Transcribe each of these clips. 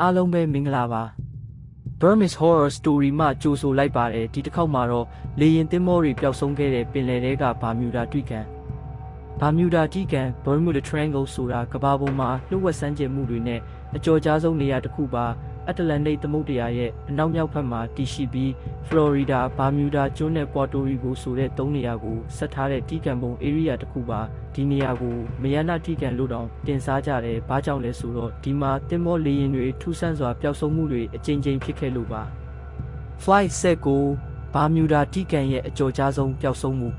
အားလုံးပဲမင်္ဂလာပါ Burmese Horror Story မှကြိုဆိုလိုက်ပါတယ်ဒီတစ်ခေါက်မှာတော့လေရင်သင်းမောတွေပျောက်ဆုံးခဲ့တဲ့ပင်လယ်ထဲကဘာမြူဒါတွေ့ကန်ဘာမြူဒါတိကန် Bermuda Triangle ဆိုတာကမ္ဘာပေါ်မှာလှုပ်ဝက်ဆန်းကျင်မှုတွေနဲ့အကျော်ကြားဆုံးနေရာတစ်ခုပါ အတ္တလန္တိတ်သမုဒ္ဒရာရဲ့အနောက်မြောက်ဘက်မှာတည်ရှိပြီး Florida, Bermuda ကျွန်းနဲ့ Puerto Rico ဆိုတဲ့သုံးနေရာကိုဆက်ထားတဲ့တိကန်ပုံ area တစ်ခုပါဒီနေရာကိုမယနာတိကန်လို့တောင်တင်စားကြတယ်ဘာကြောင့်လဲဆိုတော့ဒီမှာတင်မောလေရင်တွေထူးဆန်းစွာပျောက်ဆုံးမှုတွေအကြိမ်ကြိမ်ဖြစ်ခဲ့လို့ပါ Flight 19 Bermuda တိကန်ရဲ့အကျော်ကြားဆုံးပျောက်ဆုံးမှု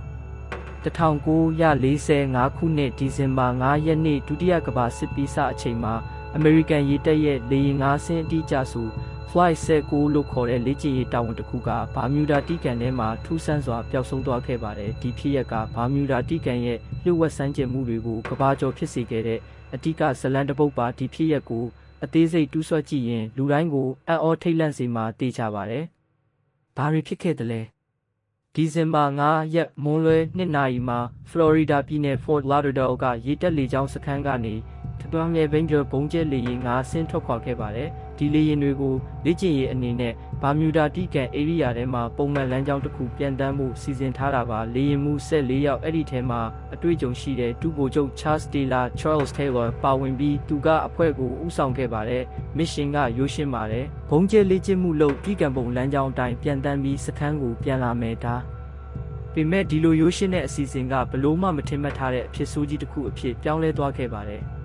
1945ခုနှစ်ဒီဇင်ဘာ9ရက်နေ့ဒုတိယကမ္ဘာစစ်ပြီးစအချိန်မှာ အမေရိကန်ရေတပ်ရဲ့လေယာဉ်၅ဆင်းအတိအကျဆို Flight 19လို့ခေါ်တဲ့လေ့ကျင့်ရေးတာဝန်တစ်ခုကဘာမြူဒါတီကန်ထဲမှာထူးဆန်းစွာပျောက်ဆုံးသွားခဲ့ပါတယ်ဒီဖြစ်ရပ်ကဘာမြူဒါတီကန်ရဲ့လျှို့ဝှက်စမ်းကြမှုတွေကိုကဘာကျော်ဖြစ်စေခဲ့တဲ့အတိကဇလန်တပုတ်ပါဒီဖြစ်ရပ်ကိုအသေးစိတ်တူးဆွတ်ကြည့်ရင်လူတိုင်းကိုအံ့ဩထိတ်လန့်စေမှာသိကြပါတယ်ဘာတွေဖြစ်ခဲ့သလဲဒီဇင်ဘာ9ရက်မွန်းလွဲ2နာရီမှာဖလော်ရီဒါပြည်နယ် Fort Lauderdale ကရေတပ်လေကြောင်းစခန်းကနေ တပန်းငယ်ဘင်းကျော်ဘုံကျဲလေယာဉ်၅ဆင်းထွက်ခွာခဲ့ပါတယ်။ဒီလေယာဉ်တွေကိုလေ့ကျင့်ရေးအနေနဲ့ဘာမြူဒါတိကန်ဧရိယာထဲမှာပုံမှန်လမ်းကြောင်းတစ်ခုပြန်တမ်းမှုစီစဉ်ထားတာပါ။လေယာဉ်မှု14ယောက်အဲ့ဒီထဲမှာအတွေ့အကြုံရှိတဲ့ဒူဘိုချုပ် Charles Taylor, Charles Taylor ပါဝင်ပြီးသူကအဖွဲ့ကိုဦးဆောင်ခဲ့ပါတယ်။မစ်ရှင်ကရိုးရှင်းပါတယ်။ဘုံကျဲလေ့ကျင့်မှုလုပ်တိကန်ပုံလမ်းကြောင်းအတိုင်းပြန်တမ်းပြီးစခန်းကိုပြန်လာမယ်ဒါ။ပေမဲ့ဒီလိုရိုးရှင်းတဲ့အစီအစဉ်ကဘလို့မှမထင်မှတ်ထားတဲ့အဖြစ်ဆိုးကြီးတစ်ခုအဖြစ်ပြောင်းလဲသွားခဲ့ပါတယ်။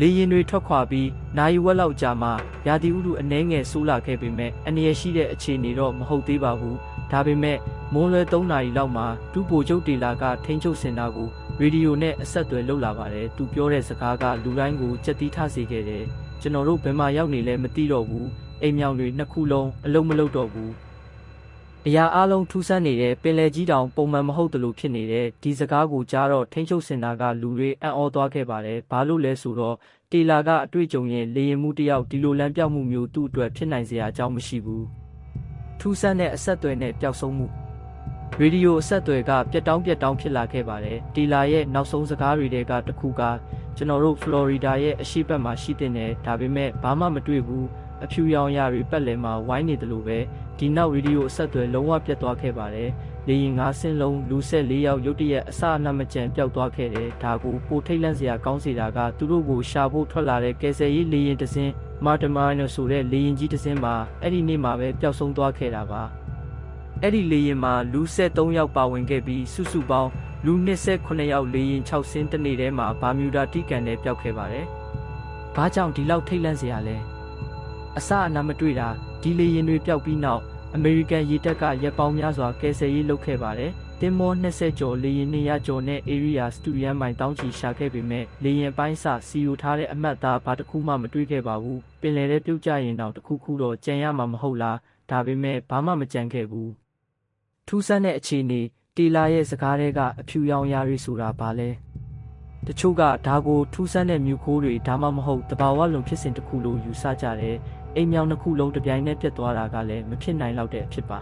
လေရင်တွေထွက်ခွာပြီးနိုင်ဝက်လောက်ကြာမှရာသီဥတုအနှဲငယ်ဆိုးလာခဲ့ပေမဲ့အနေရရှိတဲ့အခြေအနေတော့မဟုတ်သေးပါဘူးဒါပေမဲ့မွန်းလွဲ3နာရီလောက်မှာဒူပိုချုပ်တေလာကထိန်းချုပ်စင်တာကိုရေဒီယိုနဲ့အဆက်အသွယ်လုပ်လာပါတယ်သူပြောတဲ့စကားကလူတိုင်းကိုကြက်တီးထစေခဲ့တယ်ကျွန်တော်တို့ဘယ်မှာရောက်နေလဲမသိတော့ဘူးအိမ်မြောင်တွေနှစ်ခုလုံးအလုံးမလုံးတော့ဘူး အရာအလုံးထူးဆန်းနေတဲ့ပင်လယ်ကြီးတောင်ပုံမှန်မဟုတ်တယ်လို့ဖြစ်နေတဲ့ဒီစကားကိုကြားတော့ထိန်းချုပ်စင်တာကလူတွေအံ့ဩသွားခဲ့ပါတယ်။ဘာလို့လဲဆိုတော့တေလာကအတွေ့အကြုံရင်လေရင်မှုတယောက်ဒီလိုလမ်းပြောက်မှုမျိုးသူ့အတွက်ဖြစ်နိုင်စရာအကြောင်းမရှိဘူး။ထူးဆန်းတဲ့အဆက်အသွယ်နဲ့ပျောက်ဆုံးမှုရေဒီယိုအဆက်အသွယ်ကပြက်တောင်းပြက်တောင်းဖြစ်လာခဲ့ပါတယ်။တီလာရဲ့နောက်ဆုံးစကားတွေကတခုကကျွန်တော်တို့ဖလော်ရီဒါရဲ့အရှိတ်မှာရှိတဲ့နယ်ဒါပေမဲ့ဘာမှမတွေ့ဘူး။ အဖြူရောင်ရတွေပတ်လည်မှာဝိုင်းနေတယ်လို့ပဲဒီနောက်ရေဒီယိုအဆက်အသွယ်လုံးဝပြတ်သွားခဲ့ပါတယ်။လေရင်၅ဆင်းလုံးလူဆက်၄ယောက်ရုတ်တရက်အစအနမကြံပျောက်သွားခဲ့တယ်။ဒါကိုပိုထိတ်လန့်စရာကောင်းစေတာကသူတို့ကိုရှာဖို့ထွက်လာတဲ့ကယ်ဆယ်ရေးလေရင်တစ်စင်းမာတမိုင်းဆိုတဲ့လေရင်ကြီးတစ်စင်းမှာအဲ့ဒီနေ့မှာပဲပျောက်ဆုံးသွားခဲ့တာပါ။အဲ့ဒီလေရင်မှာလူဆက်၃ယောက်ပါဝင်ခဲ့ပြီးစုစုပေါင်းလူ29ယောက်လေရင်6ဆင်းတစ်နေ့ထဲမှာဘာမြူဒါတိကန်နဲ့ပျောက်ခဲ့ပါတယ်။ဘာကြောင့်ဒီလောက်ထိတ်လန့်စရာလဲ။ အစအနမတွေ့တာဒီလေရင်တွေပျောက်ပြီးနောက်အမေရိကန်ရေတပ်ကရက်ပေါင်းများစွာကယ်ဆယ်ရေးလုပ်ခဲ့ပါတယ်။တင်မော20ကျော်လေရင်200ကျော်နဲ့ area studio မိုင်တောင်းချီရှာခဲ့ပေမဲ့လေရင်ပိုင်းစစီယိုထားတဲ့အမတ်သားဘာတစ်ခုမှမတွေ့ခဲ့ပါဘူး။ပင်လယ်ထဲပြုတ်ကျရင်တော့တစ်ခုခုတော့ကြံရမှာမဟုတ်လား။ဒါပေမဲ့ဘာမှမကြံခဲ့ဘူး။ထူးဆန်းတဲ့အခြေအနေတီလာရဲ့စကားတွေကအဖြူရောင်ရာတွေဆိုတာဘာလဲ။တချို့ကဒါကိုထူးဆန်းတဲ့မြူခိုးတွေဒါမှမဟုတ်တဘာဝလွန်ဖြစ်စဉ်တစ်ခုလို့ယူဆကြတယ် အိမ်မြောင်တစ်ခုလုံးတပြိုင်နက်ပြတ်သွားတာကလည်းမဖြစ်နိုင်တော့တဲ့အဖြစ်ပါ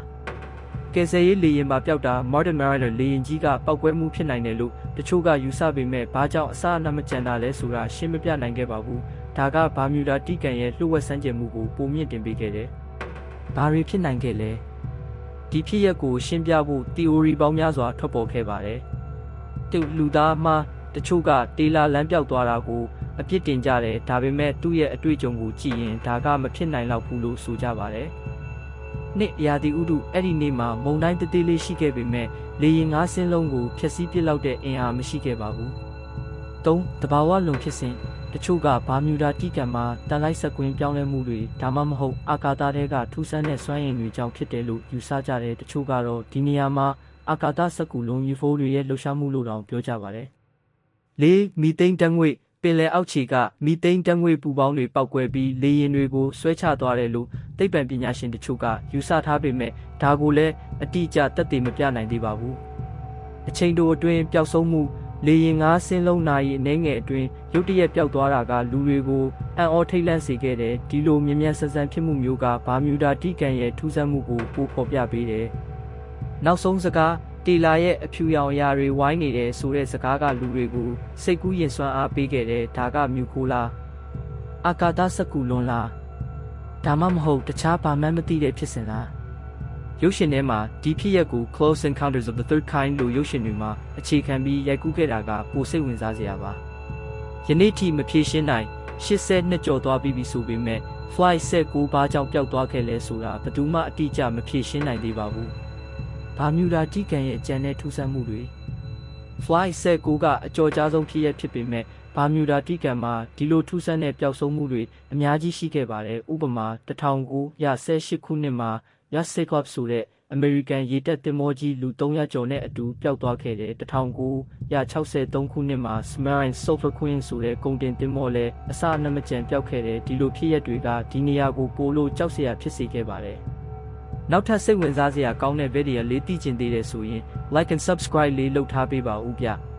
ကယ်ဆယ်ရေးလေယာဉ်မှာပျောက်တာ Martin Mariner လေယာဉ်ကြီးကပောက်ကွဲမှုဖြစ်နိုင်တယ်လို့တချို့ကယူဆပေမဲ့ဘာကြောင့်အစအနမကြံတာလဲဆိုတာရှင်းမပြနိုင်ခဲ့ပါဘူးဒါကဘာမြူဒါတိကန်ရဲ့လှုပ်ဝက်ဆန်းကျင်မှုကိုပုံမြင့်တင်ပေးခဲ့တယ်ဘာတွေဖြစ်နိုင်ခဲ့လဲဒီဖြစ်ရပ်ကိုရှင်းပြဖို့ theory ပေါင်းများစွာထွက်ပေါ်ခဲ့ပါတယ်တူလူသားမှာ တချို့ကတေလာလမ်းပြောက်သွားတာကိုအပြစ်တင်ကြတယ်ဒါပေမဲ့သူ့ရဲ့အတွေ့အကြုံကိုကြည့်ရင်ဒါကမဖြစ်နိုင်တော့ဘူးလို့ဆိုကြပါတယ်။နှစ်ရာသီဥတုအဲ့ဒီနေ့မှာမုန်တိုင်းတသေးလေးရှိခဲ့ပေမဲ့လေရင်ငါးဆင်းလုံးကိုဖျက်ဆီးပစ်လောက်တဲ့အင်အားမရှိခဲ့ပါဘူး။၃တဘာဝလွန်ဖြစ်စဉ်တချို့ကဘာမြူဒါတိကံမှာတန်လိုက်ဆက်ကွင်းပြောင်းလဲမှုတွေဒါမှမဟုတ်အာကာသထဲကထူးဆန်းတဲ့စွမ်းရည်တွေကြောင့်ဖြစ်တယ်လို့ယူဆကြတယ်တချို့ကတော့ဒီနေရာမှာအာကာသစက္ကူလုံး UFO တွေရဲ့လှုပ်ရှားမှုလို့တောင်ပြောကြပါတယ်။ ၄မီသိန်းတန်းငွေ့ပင်လယ်အောက်ခြေကမီသိန်းတန်းငွေပူပေါင်းတွေပောက်ကွဲပြီးလေရင်တွေကိုဆွဲချသွားတယ်လို့သိပ္ပံပညာရှင်တချို့ကယူဆထားပေမဲ့ဒါကိုလည်းအတိအကျသက်သေမပြနိုင်သေးပါဘူး။အချိန်တိုအတွင်းပျောက်ဆုံးမှုလေရင်ငါးဆင်းလုံးနာရီအနေငယ်အတွင်းရုတ်တရက်ပျောက်သွားတာကလူတွေကိုအံ့ဩထိတ်လန့်စေခဲ့တယ်ဒီလိုမြ мян ဆန်းဆန်းဖြစ်မှုမျိုးကဘာမြူဒါတိကန်ရဲ့ထူးဆန်းမှုကိုပိုဖော်ပြပေးတယ်။နောက်ဆုံးစကား တီလာရဲ့အဖြူရောင်အရာတွေဝိုင်းနေတယ်ဆိုတဲ့စကားကလူတွေကိုစိတ်ကူးရင်စွမ်းအားပေးခဲ့တယ်ဒါကမြူခိုးလားအာကာသစကူလွန်လားဒါမှမဟုတ်တခြားဘာမှမသိတဲ့ဖြစ်စဉ်လားရုပ်ရှင်ထဲမှာဒီဖြစ်ရပ်ကို Close Encounters of the Third Kind လို့ရုပ်ရှင်တွေမှာအခြေခံပြီးရိုက်ကူးခဲ့တာကပိုစိတ်ဝင်စားစရာပါယနေ့ထိမဖြေရှင်းနိုင်80နှစ်ကျော်သွားပြီပြီဆိုပေမဲ့ Flight 19ဘာကြောင့်ပျောက်သွားခဲ့လဲဆိုတာဘယ်သူမှအတိအကျမဖြေရှင်းနိုင်သေးပါဘူး ဘာမြူဒါတီကန်ရဲ့အကြံနဲ့ထူးဆန်းမှုတွေ Flight 19ကအကြော်ကြားဆုံးဖြစ်ရဖြစ်ပေမဲ့ဘာမြူဒါတီကန်မှာဒီလိုထူးဆန်းတဲ့ပျောက်ဆုံးမှုတွေအများကြီးရှိခဲ့ပါတယ်။ဥပမာ1918ခုနှစ်မှာ Yasekov ဆိုတဲ့အမေရိကန်ရေတပ်သင်္ဘောကြီးလူ300ကျော်နဲ့အတူပျောက်သွားခဲ့တယ်1963ခုနှစ်မှာ Submarine Sulphur Queen ဆိုတဲ့ကုန်တင်သင်္ဘောလည်းအစအနမကျန်ပျောက်ခဲ့တယ်ဒီလိုဖြစ်ရပ်တွေကဒီနေရာကိုပိုလို့ကြောက်စရာဖြစ်စေခဲ့ပါတယ်။ နောက်ထပ်စိတ်ဝင်စားစရာကောင်းတဲ့ဗီဒီယိုလေးသိချင်သေးတယ်ဆိုရင် like and subscribe လေးလုပ်ထားပေးပါဦးဗျ။